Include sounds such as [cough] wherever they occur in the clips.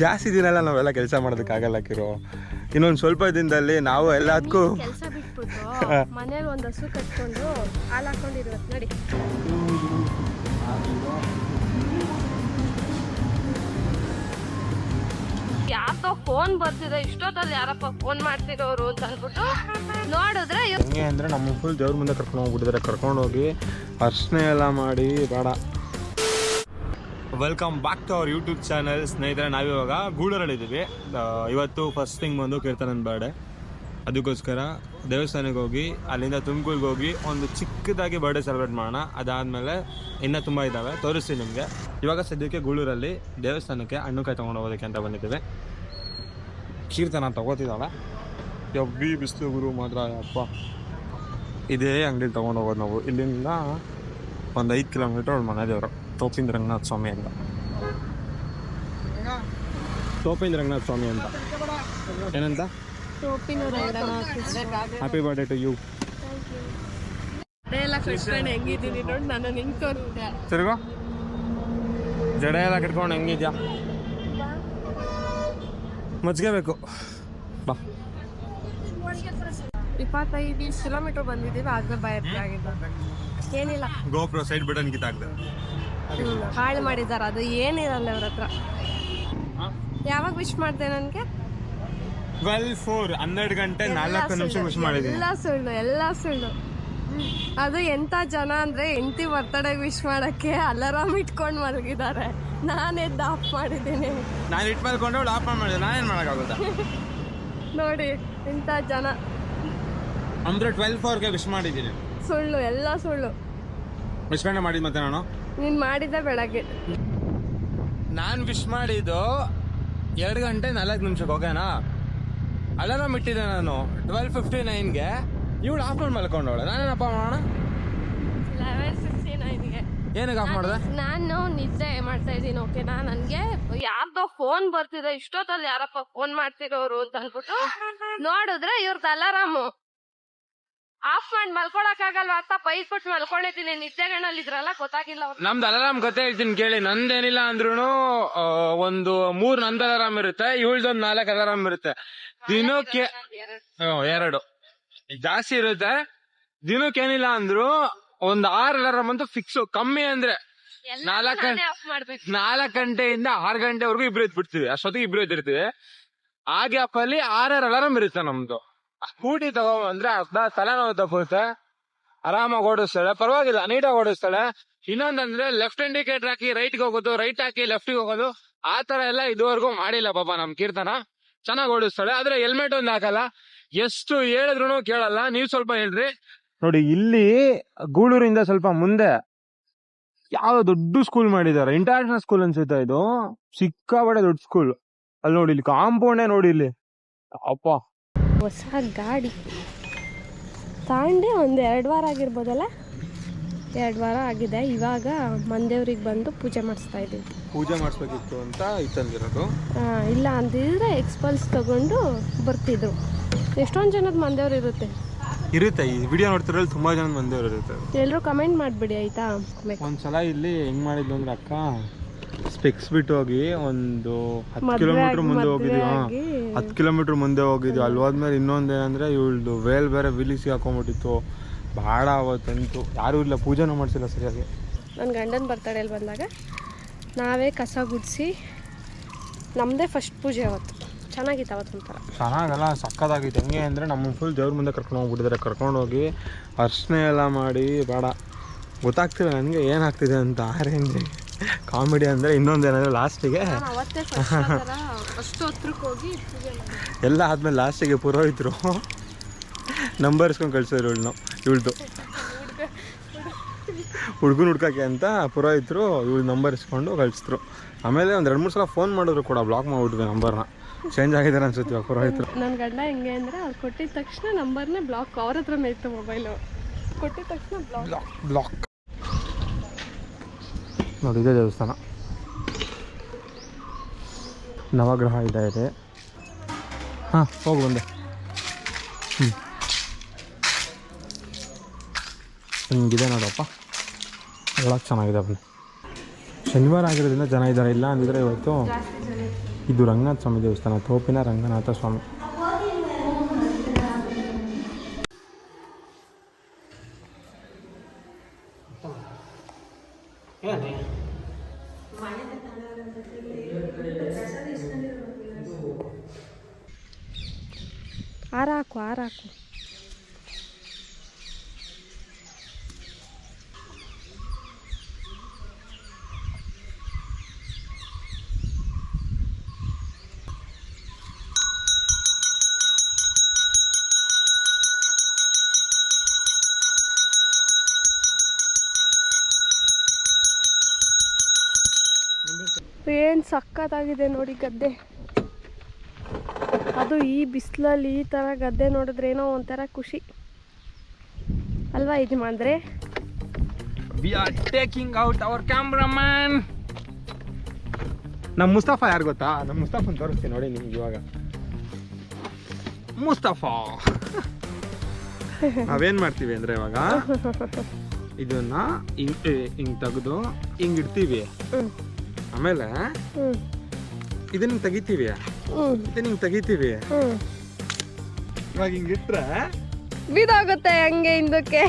ಜಾಸ್ತಿ ದಿನ ಎಲ್ಲ ನಾವೆಲ್ಲ ಕೆಲಸ ಮಾಡೋದಕ್ಕಾಗಲ್ಲ ಕಿರೋ. ಇನ್ನೊಂದು ಸ್ವಲ್ಪ ದಿನದಲ್ಲಿ ನಾವು ಎಲ್ಲದಕ್ಕೂ ಕೆಲಸ ಬಿಟ್ಬಿಟ್ಟು ಮನೇಲಿ ಒಂದು ಹಸು ಕಟ್ಕೊಂಡು ಹಾಲು ಹಾಕೊಂಡಿರ್ಬೇಕು ನೋಡಿ. ಯಾಕೋ ಫೋನ್ ಬರ್ತಿದೆ ಇಷ್ಟೊತ್ತಲ್ಲಿ ಯಾರಪ್ಪ ಫೋನ್ ಮಾಡ್ತಿರೋರು ಅಂತ ಅಂದ್ಬಿಟ್ಟು ನೋಡಿದ್ರೆ ಅಂದ್ರೆ ಹೆಂಗೆ ಅಂದರೆ ನಮ್ಮ ಫುಲ್ ದೇವ್ರ ಮುಂದೆ ಕರ್ಕೊಂಡು ಹೋಗ್ಬಿಟ್ಟಿದ್ದಾರೆ ಕರ್ಕೊಂಡು ಹೋಗಿ ಅರ್ಶನೆ ಎಲ್ಲ ಮಾಡಿ ಬೇಡ. Welcome back to our YouTube channel ಸ್ನೇಹಿತರೆ, ನಾವಿವಾಗ ಗೂಡರಲ್ಲಿದ್ದೀವಿ ಇವತ್ತು ಫಸ್ಟ್ ಥಿಂಗ್ ಬಂದು ಕೀರ್ತನನ್ ಬರ್ಡೆ ಅದಕ್ಕೋಸ್ಕರ ದೇವಸ್ಥಾನಕ್ಕೆ ಹೋಗಿ, ಅಲ್ಲಿಂದ ತುಮಕೂರಿಗೆ ಹೋಗಿ ಒಂದು ಚಿಕ್ಕದಾಗಿ ಬರ್ಡೆ ಸೆಲೆಬ್ರೇಟ್ ಮಾಡೋಣ. ಅದಾದಮೇಲೆ ಇನ್ನೂ ತುಂಬ ಇದ್ದಾವೆ ತೋರಿಸ್ತೀನಿ ನಿಮಗೆ. ಇವಾಗ ಸದ್ಯಕ್ಕೆ ಗೂಳೂರಲ್ಲಿ ದೇವಸ್ಥಾನಕ್ಕೆ ಹಣ್ಣುಕಾಯಿ ತೊಗೊಂಡು ಹೋಗೋದಕ್ಕೆ ಅಂತ ಬಂದಿದ್ದೀವಿ. ಕೀರ್ತನ ತೊಗೋತಿದ್ದಾಳೆ. ಎಬ್ಬಿ ಬಿಸಿಲು ಗುರು ಮಾತ್ರ ಅಪ್ಪ ಇದೇ ಅಂಗಡಿಲಿ ತೊಗೊಂಡು ಹೋಗೋದು ನಾವು. ಇಲ್ಲಿಂದ ಒಂದು ಐದು ಕಿಲೋಮೀಟ್ರ್ ಅವ್ರ ಮನೆ ದೇವರು ತೋಪಿಂದ ರಂಗನಾಥ ಸ್ವಾಮಿ ಅಂತ. ತೋಪಿಂದ ರಂಗನಾಥ ಸ್ವಾಮಿ ಅಂತ. ಏನಂತ? ಹ್ಯಾಪಿ ಬರ್ಡೇ ಟು ಯು ತಿರ್ಗೋ. ಜಡ ಎಲ್ಲ ಕಟ್ಕೊಂಡು ಹೆಂಗಿದ್ಯಾ? ಮಜ್ಗೆ ಬೇಕು ಬಾ. ಇಪ್ಪತ್ತೈದು ಕಿಲೋಮೀಟರ್ ಬಂದಿದ್ದೀವಿ ಆಗ ಆಗಿದೆ ಏನಿಲ್ಲ. ಗೋಪ್ರೋ ಸೈಡ್ ಬಟನ್ ಕಿತ್ತಾಕ್ದೆ ಹಾಳು ಮಾಡಿದ್ದಾರೆ ಅದು ಏನಿರಲ್ಲ ಅವ್ರ ಹತ್ರ. ಯಾವಾಗ ವಿಶ್ ಮಾಡಿದೆ ನನಗೆ? ಟ್ವೆಲ್ ಫೋರ್ ಹನ್ನೆರಡು ಗಂಟೆ ನಾಲ್ಕು ನಿಮಿಷ ವಿಶ್ ಮಾಡಿದ್ದೀನಿ. ಎಲ್ಲ ಸುಳ್ಳು ಎಲ್ಲ ಸುಳ್ಳು. ಅದು ಎಂತ ಜನ ಅಂದ್ರೆ ಎಂಟಿ ಬರ್ತಡೆಗೆ ವಿಶ್ ಮಾಡಕ್ಕೆ ಅಲಾರಾಮ್ ಇಟ್ಕೊಂಡು ಮಲಗಿದ್ದಾರೆ. ನಾನೇ ಎದ್ದು ಆಫ್ ಮಾಡಿದ್ದೀನಿ. ನಾನು ಇಟ್ಟು ಮಲ್ಕೊಂಡು ಅವಳು ಆಫ್ ಮಾಡಿದೆ. ನಾನೇನು ಮಾಡೋಕ್ಕಾಗುತ್ತಾ? [laughs] ನೋಡಿ ಇಂಥ ಜನ. ಅಂದರೆ ಟ್ವೆಲ್ ಫೋರ್ಗೆ ವಿಶ್ ಮಾಡಿದ್ದೀನಿ. ಸುಳ್ಳು ಎಲ್ಲ ಸುಳ್ಳು. ವಿಶ್ ಗಂಟೆ ಮಾಡಿದ್ದು ಮತ್ತೆ ನಾನು ನೀನು ಮಾಡಿದ ಬೆಳಗ್ಗೆ. ನಾನು ವಿಶ್ ಮಾಡಿದ್ದು ಎರಡು ಗಂಟೆ ನಾಲ್ಕು ನಿಮಿಷಕ್ಕೆ ಓಕೆನಾ ಅಲಾರಾಮ್ ಇಟ್ಟಿದ್ದೆ ನಾನು ಟ್ವೆಲ್ ಫಿಫ್ಟಿ ನೈನ್ಗೆ ಇವಳು ಆಫ್ ಮಾಡಿ ಮಲ್ಕೊಂಡವಳೆ. ನಾನೇನಪ್ಪ ಮಾಡೋಣ? ಲೆವೆನ್ ಸಿಕ್ಸ್ಟಿ ನೈನ್ಗೆ ಏನಕ್ಕೆ ಆಫ್ ಮಾಡಿದೆ? ನಾನು ನಿದ್ದೆ ಮಾಡ್ತಾ ಇದ್ದೀನಿ ಓಕೆನಾ ನನಗೆ ಯಾರ್ದೋ ಫೋನ್ ಬರ್ತಿದೆ ಇಷ್ಟೊತ್ತಲ್ಲಿ ಯಾರಪ್ಪ ಫೋನ್ ಮಾಡ್ತಿರೋರು ಅಂತ ಅಂದ್ಬಿಟ್ಟು ನೋಡಿದ್ರೆ ಇವ್ರದ್ದು ಅಲಾರಾಮು. ಆಫ್ ಮಾಡಿ ಮಲ್ಕೊಳಕ್ಕಾಗಲ್ವ ಅಂತ ಬೈದ್ಬಿಟ್ಟು ಮಲ್ಕೊಂಡಿದ್ದೀನಿ. ನಿದ್ದೆಗಳಲ್ಲಿ ಇದ್ರಲ್ಲ ಗೊತ್ತಾಗಿಲ್ಲ ಅವ್ರು. ನಮ್ದು ಅಲಾರಾಮ್ ಕತೆ ಹೇಳ್ತೀನಿ ಕೇಳಿ. ನಂದೇನಿಲ್ಲ ಅಂದ್ರೂ ಒಂದು ಮೂರ್ ನಂದು ಅಲಾರಾಮ್ ಇರುತ್ತೆ ಇವಳ್ದೊಂದು ನಾಲ್ಕು ಅಲಾರಾಮ್ ಇರುತ್ತೆ. ದಿನಕ್ಕೆ ಹ್ಮ್, ಎರಡು. ಜಾಸ್ತಿ ಇರುತ್ತೆ. ದಿನಕ್ಕೆ ಏನಿಲ್ಲ ಅಂದ್ರು ಒಂದ್ ಆರ್ ಅಲಾರಾಮ್ ಅಂತೂ ಫಿಕ್ಸ್ ಕಮ್ಮಿ ಅಂದ್ರೆ ನಾಲ್ಕು ಆಫ್ ಮಾಡ್ಬೇಕು. ನಾಲ್ಕು ಗಂಟೆಯಿಂದ ಆರು ಗಂಟೆವರೆಗೂ ಇಬ್ರು ಎದ್ಬಿಡ್ತೀವಿ ಅಷ್ಟೊತ್ತಿಗೆ ಇಬ್ರು ಎದ್ದಿರ್ತೀವಿ. ಆ ಗ್ಯಾಪ್ ಅಲ್ಲಿ ಆರಾರು ಅಲಾರಾಮ್ ಇರುತ್ತೆ ನಮ್ದು. ಸ್ಕೂಟಿ ತಗೋ ಅಂದ್ರೆ ಅರ್ಧ ತಲೆನೋವು ತಪ್ಪುತ್ತೆ ಆರಾಮಾಗಿ ಓಡಿಸ್ತಾಳೆ. ಪರವಾಗಿಲ್ಲ, ನೀಟಾಗಿ ಓಡಿಸ್ತಾಳೆ. ಇನ್ನೊಂದಂದ್ರೆ ಲೆಫ್ಟ್ ಇಂಡಿಕೇಟರ್ ಹಾಕಿ ರೈಟ್ಗೆ ಹೋಗೋದು ರೈಟ್ ಹಾಕಿ ಲೆಫ್ಟಿಗೆ ಹೋಗೋದು, ಆ ತರ ಎಲ್ಲ ಇದುವರೆಗೂ ಮಾಡಿಲ್ಲ ಪಾಪ ನಮ್ ಕೀರ್ತನ. ಚೆನ್ನಾಗಿ ಓಡಿಸ್ತಾಳೆ. ಆದ್ರೆ ಹೆಲ್ಮೆಟ್ ಒಂದು ಹಾಕಲ್ಲ. ಎಷ್ಟು ಹೇಳಿದ್ರು ಕೇಳಲ್ಲ. ನೀವ್ ಸ್ವಲ್ಪ ಹೇಳ್ರಿ. ನೋಡಿ, ಇಲ್ಲಿ ಗೂಳೂರಿಂದ ಸ್ವಲ್ಪ ಮುಂದೆ ಯಾವ ದೊಡ್ಡ ಸ್ಕೂಲ್ ಮಾಡಿದ್ದಾರೆ. ಇಂಟರ್ನ್ಯಾಷನಲ್ ಸ್ಕೂಲ್ ಅನ್ಸುತ್ತೆ ಇದು? ಸಿಕ್ಕಾಬಡೆ ದೊಡ್ಡ ಸ್ಕೂಲ್ ಅಲ್ಲಿ ನೋಡಿ, ಇಲ್ಲಿ ಕಾಂಪೌಂಡೇ ನೋಡಿ ಇಲ್ಲಿ. ಅಪ್ಪ. ಹೊಸ ಗಾಡಿ. ತಾಂಡೆ ಒಂದು ಎರಡು ವಾರ ಆಗಿರ್ಬೋದಲ್ಲ? ಎರಡು ವಾರ ಆಗಿದೆ. ಇವಾಗ ಮಂದೇವ್ರಿಗೆ ಬಂದು ಪೂಜೆ ಮಾಡಿಸ್ತಾ ಇದ್ದೀವಿ. ಪೂಜೆ ಮಾಡಿಸ್ಬೇಕಿತ್ತು ಅಂತ ಇತ್ತಂದಿರೋದು ಇಲ್ಲ ಅಂದಿದ್ರೆ ಎಕ್ಸ್ಪಲ್ಸ್ ತಗೊಂಡು ಬರ್ತಿದ್ರು. ಎಷ್ಟೊಂದು ಜನದ ಮಂದೇವ್ರು ಇರುತ್ತೆ? ಇರುತ್ತೆ. ಈ ವಿಡಿಯೋ ನೋಡ್ತಿರೋದು ತುಂಬಾ ಜನ ಮಂದೇವ್ರು ಇರುತ್ತೆ. ಎಲ್ಲರೂ ಕಮೆಂಟ್ ಮಾಡಿಬಿಡಿ ಆಯ್ತಾ? ಒಂದ್ಸಲ ಇಲ್ಲಿ ಹೆಂಗ್ ಮಾಡಿದ್ಲು ಅಂದ್ರೆ ಅಕ್ಕ ಸ್ಪೆಕ್ಸ್ ಬಿಟ್ಟು ಹೋಗಿ ಒಂದು ಹತ್ತು ಕಿಲೋಮೀಟರ್ ಮುಂದೆ ಹೋಗಿದ್ವಿ. ಹತ್ತು ಕಿಲೋಮೀಟ್ರ್ ಮುಂದೆ ಹೋಗಿದ್ವಿ. ಅಲ್ಲಿ ಹೋದ್ಮೇಲೆ ಇನ್ನೊಂದು ಏನಂದರೆ ಇವಳ್ದು ವೇಲ್ ಬೇರೆ ವಿಲಿಸಿ ಹಾಕೊಂಡ್ಬಿಟ್ಟಿತ್ತು. ಭಾಳ ಅವತ್ತಂತೂ ಯಾರೂ ಇಲ್ಲ ಪೂಜೆನೂ ಮಾಡಿಸಿಲ್ಲ ಸರಿಯಾಗಿ. ನನ್ನ ಗಂಡನ ಬರ್ತಡೆಯಲ್ಲಿ ಬಂದಾಗ ನಾವೇ ಕಸ ಗುಡಿಸಿ ನಮ್ಮದೇ ಫಸ್ಟ್ ಪೂಜೆ ಅವತ್ತು. ಚೆನ್ನಾಗಿತ್ತು ಅವತ್ತು ಒಂಥರ. ಚೆನ್ನಾಗಲ್ಲ ಸಕ್ಕದಾಗಿತ್ತು. ಹೆಂಗೆ ಅಂದರೆ ನಮ್ಮ ಫುಲ್ ದೇವ್ರ ಮುಂದೆ ಕರ್ಕೊಂಡು ಹೋಗ್ಬಿಟ್ಟಿದ್ದಾರೆ ಕರ್ಕೊಂಡು ಹೋಗಿ ಅರ್ಶನೆ ಎಲ್ಲ ಮಾಡಿ ಬೇಡ. ಗೊತ್ತಾಗ್ತಿಲ್ಲ ನನಗೆ ಏನಾಗ್ತಿದೆ ಅಂತ. ಆ ರೇಂಜ್ ಕಾಮಿಡಿ ಅಂದರೆ ಇನ್ನೊಂದು ಏನಂದರೆ ಲಾಸ್ಟಿಗೆ ಎಲ್ಲ ಆದಮೇಲೆ ಲಾಸ್ಟಿಗೆ ಪುರೋಹಿತರು ನಂಬರ್ ಇಸ್ಕೊಂಡು ಕಳ್ಸಿದ್ರು ಇವಳನ್ನ ಇವಳ್ದು. ಹುಡ್ಗನ ಹುಡ್ಕಕ್ಕೆ ಅಂತ ಪುರೋಹಿತರು ಇವಳು ನಂಬರ್ ಇಸ್ಕೊಂಡು ಕಳಿಸಿದ್ರು. ಆಮೇಲೆ ಒಂದು ಎರಡು ಮೂರು ಸಲ ಫೋನ್ ಮಾಡಿದ್ರು ಕೂಡ ಬ್ಲಾಕ್ ಮಾಡಿಬಿಟ್ವಿ ನಂಬರ್ನ ಚೇಂಜ್ ಆಗಿದ್ದಾರೆ ಅನ್ಸುತ್ತೆ ಇವಾಗ ಪುರೋಹಿತರು. ನನ್ನ ಗಂಡ ಹೆಂಗೆ ಅಂದರೆ ಅವ್ರು ಕೊಟ್ಟಿದ ತಕ್ಷಣ ನಂಬರ್ನೇ ಬ್ಲಾಕ್ ಅವ್ರ ಹತ್ರನೇ ಇತ್ತು ಮೊಬೈಲು ಕೊಟ್ಟಿದ ತಕ್ಷಣ ಬ್ಲಾಕ್ ಬ್ಲಾಕ್ ನೋಡಿ, ಇದೇ ದೇವಸ್ಥಾನ. ನವಗ್ರಹ ಇದೆ ಇದೆ. ಹಾಂ, ಹೋಗಿ ಬಂದೆ. ಹ್ಞೂ ಹಿಂಗಿದೆ ನೋಡಪ್ಪ. ಒಳಗೆ ಚೆನ್ನಾಗಿದೆ ಬನ್ನಿ. ಶನಿವಾರ ಆಗಿರೋದ್ರಿಂದ ಜನ ಇದ್ದಾರೆ. ಇಲ್ಲ ಅಂದಿದ್ರೆ ಇವತ್ತು ಇದು ರಂಗನಾಥ ಸ್ವಾಮಿ ದೇವಸ್ಥಾನ, ತೋಪಿನ ರಂಗನಾಥ ಸ್ವಾಮಿ. ಹಾರ ಹಾಕು ಹಾರ ಏನು ಸಖತ್ತಾಗಿದೆ ನೋಡಿ ಗದ್ದೆ. ಅದು ಈ ಬಿಸಿಲಲ್ಲಿ ಈ ಥರ ಗದ್ದೆ ನೋಡಿದ್ರೆ ಏನೋ ಒಂಥರ ಖುಷಿ. ಅಲ್ವಾ ಯಜಮಾನ್ರೆ? We are taking out our cameraman ನಮ್ಮ ಮುಸ್ತಫಾ ಯಾರು ಗೊತ್ತಾ? ನಮ್ಮ ಮುಸ್ತಫನ್ ತೋರಿಸ್ತೀನಿ ನೋಡಿ ನಿಮ್ಗೆ ಇವಾಗ. ಮುಸ್ತಫಾ. [laughs] ನಾವೇನು ಮಾಡ್ತೀವಿ ಅಂದ್ರೆ ಇವಾಗ [laughs] ಇದನ್ನ ಹಿಂಗ್ ಹಿಂಗ್ ತೆಗೆದು ಹಿಂಗ್ ಇಡ್ತೀವಿ. ಆಮೇಲೆ ಇದನ್ನ ತೆಗಿತೀವಿ. ಹ್ಞೂ ನಿಂಗೆ ತೆಗಿತೀವಿ. ಇವಾಗ ಹಿಂಗೆ ಇಟ್ರೆ? ಬಿದೋಗುತ್ತೆ ಹಂಗೆ ಹಿಂದಕ್ಕೆ.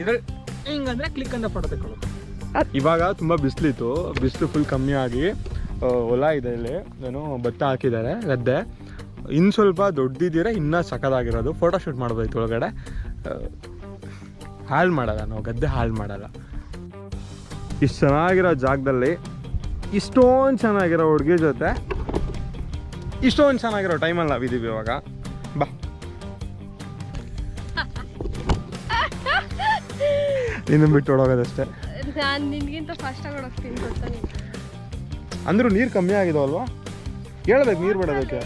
ಇದ್ರಲ್ಲಿ ಹಿಂಗಂದ್ರೆ ಕ್ಲಿಕ್ ಅಂತ ಫೋಟೋ ತಗೊಳ್ಳೋದು ಇವಾಗ ತುಂಬಾ ಬಿಸಿಲಿತ್ತು. ಬಿಸಿಲು ಫುಲ್ ಕಮ್ಮಿ ಆಗಿ ಹೊಲ ಇದೆ ಇಲ್ಲಿ. ಏನು ಭತ್ತ ಹಾಕಿದ್ದಾರೆ ಗದ್ದೆ. ಇನ್ನು ಸ್ವಲ್ಪ ದೊಡ್ಡದಿದ್ದೀರ ಇನ್ನೂ ಸಖತ್ತಾಗಿರೋದು. ಫೋಟೋ ಶೂಟ್ ಮಾಡ್ಬೋದಿತ್ತು ಒಳಗಡೆ. ಹಾಳು ಮಾಡಲ್ಲ ನಾವು. ಗದ್ದೆ ಹಾಳು ಮಾಡಲ್ಲ. ಇಷ್ಟು ಚೆನ್ನಾಗಿರೋ ಜಾಗದಲ್ಲಿ ಇಷ್ಟೊಂದು ಚೆನ್ನಾಗಿರೋ ಹುಡುಗಿ ಜೊತೆ. ಇಷ್ಟೊಂದು ಚೆನ್ನಾಗಿರೋ ಟೈಮಲ್ಲಿ ನಾವಿದ್ದೀವಿ ಇವಾಗ. ಬಾ. ಇನ್ನು ಬಿಟ್ಟು ಓಡೋಗೋದಷ್ಟೇ. ನಾನು ನಿನ್ಗಿಂತ ಫಾಸ್ಟಾಗಿ ಅಂದ್ರೂ ನೀರು ಕಮ್ಮಿ ಆಗಿದಾವಲ್ವಾ ಹೇಳ್ಬೇಕು ನೀರು ಬಿಡೋದಕ್ಕೆ.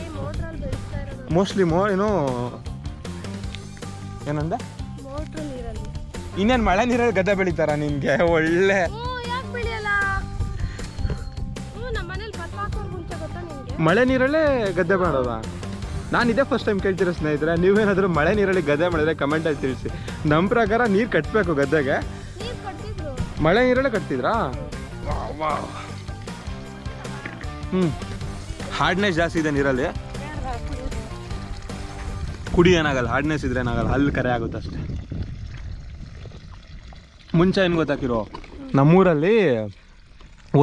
ಮೋಸ್ಟ್ಲಿ ಮೋ ಏನು ಏನಂದ? ಇನ್ನೇನು ಮಳೆ ನೀರಲ್ಲಿ ಗದ್ದೆ ಬೆಳಿತಾರ ನಿನ್ಗೆ? ಒಳ್ಳೆ ಮಳೆ ನೀರಲ್ಲೇ ಗದ್ದೆ ಮಾಡೋದ? ನಾನು ಇದೇ ಫಸ್ಟ್ ಟೈಮ್ ಕೇಳ್ತೀರ ಸ್ನೇಹಿತರೆ ನೀವೇನಾದರೂ ಮಳೆ ನೀರಲ್ಲಿ ಗದ್ದೆ ಮಾಡಿದ್ರೆ ಕಮೆಂಟಲ್ಲಿ ತಿಳಿಸಿ. ನಮ್ಮ ಪ್ರಕಾರ ನೀರು ಕಟ್ಟಬೇಕು ಗದ್ದೆಗೆ. ನೀರು ಕಟ್ಟಿದ್ರು ಮಳೆ ನೀರಲ್ಲೇ ಕಟ್ತಿದ್ರಾ? ಹ್ಞೂ ಹಾರ್ಡ್ನೆಸ್ ಜಾಸ್ತಿ ಇದೆ ನೀರಲ್ಲಿ. ಕುಡಿ ಏನಾಗಲ್ಲ ಹಾರ್ಡ್ನೆಸ್ ಇದ್ರೆ ಏನಾಗಲ್ಲ ಅಲ್ಲಿ ಕರೆ ಆಗುತ್ತೆ ಅಷ್ಟೇ. ಮುಂಚೆ ಏನು ಗೊತ್ತಾಕಿರೋ? ನಮ್ಮೂರಲ್ಲಿ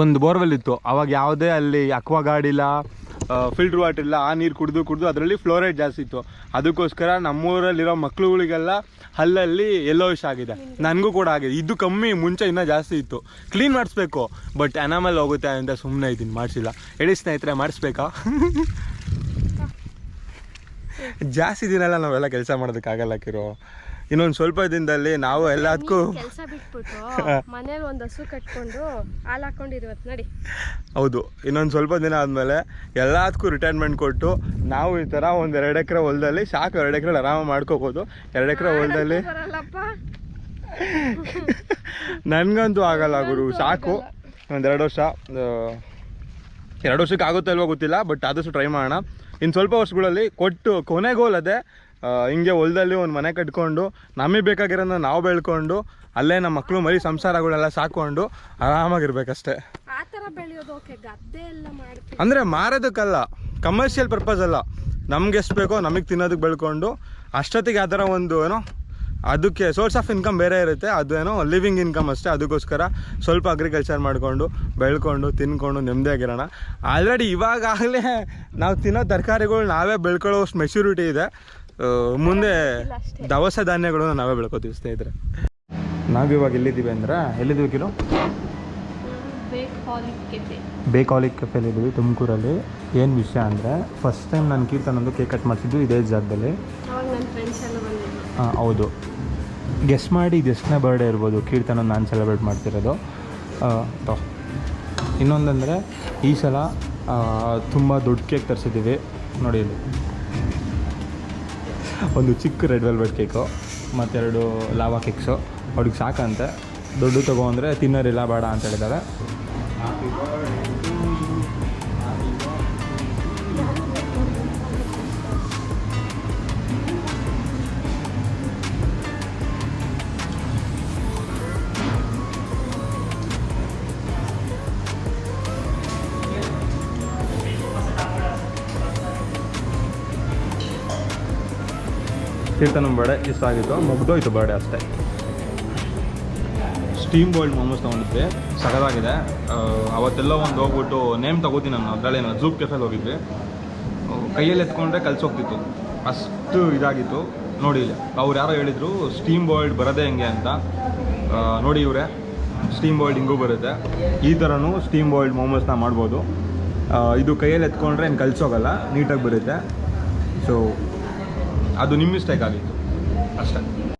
ಒಂದು ಬೋರ್ವೆಲ್ ಇತ್ತು ಅವಾಗ ಯಾವುದೇ ಅಲ್ಲಿ ಅಕ್ವಾ ಗಾಡಿಲ್ಲ ಇಲ್ಲ ಫಿಲ್ಟರ್ ವಾಟರ್ ಇಲ್ಲ ಆ ನೀರು ಕುಡಿದು ಕುಡಿದು ಅದರಲ್ಲಿ ಫ್ಲೋರೈಡ್ ಜಾಸ್ತಿ ಇತ್ತು. ಅದಕ್ಕೋಸ್ಕರ ನಮ್ಮೂರಲ್ಲಿರೋ ಮಕ್ಳುಗಳಿಗೆಲ್ಲ ಹಲ್ಲಲ್ಲಿ ಯೆಲ್ಲೋಯಿಶ್ ಆಗಿದೆ. ನನಗೂ ಕೂಡ ಆಗಿದೆ. ಇದು ಕಮ್ಮಿ ಮುಂಚೆ ಇನ್ನೂ ಜಾಸ್ತಿ ಇತ್ತು. ಕ್ಲೀನ್ ಮಾಡಿಸ್ಬೇಕು ಬಟ್ ಅನಾಮಲ್ ಹೋಗುತ್ತೆ ಅಂತ ಸುಮ್ಮನೆ ಇದ್ದೀನಿ ಮಾಡಿಸಿಲ್ಲ. ಹೇಳಿ ಸ್ನೇಹಿತರೆ ಮಾಡಿಸ್ಬೇಕಾ? [laughs] ಜಾಸ್ತಿ ದಿನ ಎಲ್ಲ ನಾವೆಲ್ಲ ಕೆಲಸ ಮಾಡೋದಕ್ಕಾಗಲ್ಲ ಕಿರೋ. ಇನ್ನೊಂದು ಸ್ವಲ್ಪ ದಿನದಲ್ಲಿ ನಾವು ಎಲ್ಲದಕ್ಕೂ ಕೆಲಸ ಬಿಟ್ಬಿಟ್ಟು [laughs] ಮನೇಲಿ ಒಂದು ಹಸು ಕಟ್ಕೊಂಡು ಹಾಲು ಹಾಕೊಂಡಿರುವತ್ ನೋಡಿ. ಹೌದು ಇನ್ನೊಂದು ಸ್ವಲ್ಪ ದಿನ ಆದಮೇಲೆ ಎಲ್ಲದಕ್ಕೂ ರಿಟೈರ್ಮೆಂಟ್ ಕೊಟ್ಟು ನಾವು ಈ ಥರ ಒಂದು ಎರಡು ಎಕರೆ ಹೊಲದಲ್ಲಿ ಸಾಕು ಎರಡು ಎಕರೆ ಆರಾಮ ಮಾಡ್ಕೋಬೋದು. ಎರಡು ಎಕರೆ ಹೊಲದಲ್ಲಿ [laughs] ನನಗಂತೂ ಆಗಲ್ಲ ಗುರು ಸಾಕು. ಒಂದು ಎರಡು ವರ್ಷ ಎರಡು ವರ್ಷಕ್ಕೆ ಆಗುತ್ತೆ ಇಲ್ವೋ ಗೊತ್ತಿಲ್ಲ ಬಟ್ ಆದಷ್ಟು ಟ್ರೈ ಮಾಡೋಣ. ಇನ್ನು ಸ್ವಲ್ಪ ವರ್ಷಗಳಲ್ಲಿ ಕೊಟ್ಟು ಕೊನೆಗೋಲ್ ಅದೇ ಹಿಂಗೆ ಹೊಲದಲ್ಲಿ ಒಂದು ಮನೆ ಕಟ್ಕೊಂಡು ನಮಗೆ ಬೇಕಾಗಿರೋದನ್ನ ನಾವು ಬೆಳ್ಕೊಂಡು ಅಲ್ಲೇ ನಮ್ಮ ಮಕ್ಕಳು ಮರಿ ಸಂಸಾರಗಳೆಲ್ಲ ಸಾಕೊಂಡು ಆರಾಮಾಗಿರ್ಬೇಕಷ್ಟೇ. ಅಂದರೆ ಮಾರೋದಕ್ಕಲ್ಲ ಕಮರ್ಷಿಯಲ್ ಪರ್ಪಸ್ ಅಲ್ಲ. ನಮ್ಗೆ ಎಷ್ಟು ಬೇಕೋ ನಮಗೆ ತಿನ್ನೋದಕ್ಕೆ ಬೆಳ್ಕೊಂಡು ಅಷ್ಟೊತ್ತಿಗೆ ಆ ಥರ ಒಂದು ಏನೋ ಅದಕ್ಕೆ ಸೋರ್ಸ್ ಆಫ್ ಇನ್ಕಮ್ ಬೇರೆ ಇರುತ್ತೆ ಅದು ಏನೋ ಲಿವಿಂಗ್ ಇನ್ಕಮ್ ಅಷ್ಟೇ ಅದಕ್ಕೋಸ್ಕರ ಸ್ವಲ್ಪ ಅಗ್ರಿಕಲ್ಚರ್ ಮಾಡಿಕೊಂಡು ಬೆಳ್ಕೊಂಡು ತಿನ್ಕೊಂಡು ನೆಮ್ಮದಿಯಾಗಿರೋಣ. ಆಲ್ರೆಡಿ ಇವಾಗಾಗಲೇ ನಾವು ತಿನ್ನೋ ತರಕಾರಿಗಳು ನಾವೇ ಬೆಳ್ಕೊಳ್ಳೋಷ್ಟು ಮೆಚುರಿಟಿ ಇದೆ. ಮುಂದೆ ದವಸ ಧಾನ್ಯಗಳನ್ನು ನಾವೇ ಬೆಳ್ಕೋತೀವಿ ಸ್ನೇಹಿತರೆ. ನಾವಿವಾಗ ಎಲ್ಲಿದ್ದೀವಿ ಅಂದ್ರೆ ಎಲ್ಲಿದ್ದೀವಿ ಕಿಲೋ? ಬೇಕಾಲಿಕ್ ಕೆಫೆಲಿ ಇದ್ದೀವಿ ತುಮಕೂರಲ್ಲಿ. ಏನು ವಿಷಯ ಅಂದರೆ ಫಸ್ಟ್ ಟೈಮ್ ನಾನು ಕೀರ್ತನ್ ಒಂದು ಕೇಕ್ ಕಟ್ ಮಾಡಿಸಿದ್ದು ಇದೇ ಜಾಗದಲ್ಲಿ. ಹಾಂ ಹೌದು. ಗೆಸ್ ಮಾಡಿ ಇದು ಎಷ್ಟನೇ ಬರ್ಡೇ ಇರ್ಬೋದು ಕೀರ್ತನ ನಾನು ಸೆಲೆಬ್ರೇಟ್ ಮಾಡ್ತಿರೋದು. ಇನ್ನೊಂದಂದರೆ ಈ ಸಲ ತುಂಬ ದೊಡ್ಡ ಕೇಕ್ ತರಿಸಿದ್ದೀವಿ. ನೋಡಿ ಇಲ್ಲಿ. ಒಂದು ಚಿಕ್ಕ ರೆಡ್ ವೆಲ್ವೆಟ್ ಕೇಕು ಮತ್ತೆರಡು ಲಾವಾ ಕೇಕ್ಸು ಅವ್ರಿಗೆ ಸಾಕಂತೆ. ದೊಡ್ಡ ತಗೋ ಅಂದರೆ ತಿನ್ನೋರಿಲ್ಲ ಬೇಡ ಅಂತ ಹೇಳಿದ್ದಾರೆ. ಕೀರ್ತನ ಬರ್ಡೆ ಇಷ್ಟ ಆಗಿತ್ತು. ಮುಗ್ದೋಯ್ತು ಬರ್ಡೆ ಅಷ್ಟೇ. ಸ್ಟೀಮ್ ಬಾಯ್ಲ್ಡ್ ಮೋಮೋಸ್ ತೊಗೊಂಡಿದ್ವಿ. ಸಗದಾಗಿದೆ ಅವತ್ತೆಲ್ಲ ಒಂದು ಹೋಗ್ಬಿಟ್ಟು ನೇಮ್ ತಗೋತೀನಿ ನಾನು. ಅದರಲ್ಲಿ ನಾನು ಜೂಪ್ ಕೆಫೆಲ್ಲಿ ಹೋಗಿದ್ವಿ. ಕೈಯಲ್ಲಿ ಎತ್ಕೊಂಡ್ರೆ ಕಲ್ಸೋಗ್ತಿತ್ತು. ಅಷ್ಟು ಇದಾಗಿತ್ತು. ನೋಡಿ ಇಲ್ಲಿ. ಅವ್ರು ಯಾರೋ ಹೇಳಿದರು ಸ್ಟೀಮ್ ಬಾಯ್ಲ್ಡ್ ಬರೋದೇ ಹೆಂಗೆ ಅಂತ. ನೋಡಿ ಇವರೇ. ಸ್ಟೀಮ್ ಬಾಯ್ಲ್ಡ್ ಹಿಂಗೂ ಬರುತ್ತೆ. ಈ ಥರನೂ ಸ್ಟೀಮ್ ಬಾಯ್ಲ್ಡ್ ಮೋಮೋಸ್ನ ಮಾಡ್ಬೋದು. ಇದು ಕೈಯಲ್ಲಿ ಎತ್ಕೊಂಡ್ರೆ ಏನು ಕಲ್ಸೋಗಲ್ಲ. ನೀಟಾಗಿ ಬರುತ್ತೆ. ಸೊ ಅದು ನಿಮ್ಮ ಮಿಸ್ಟೇಕ್ ಆಗಿತ್ತು ಅಷ್ಟೇ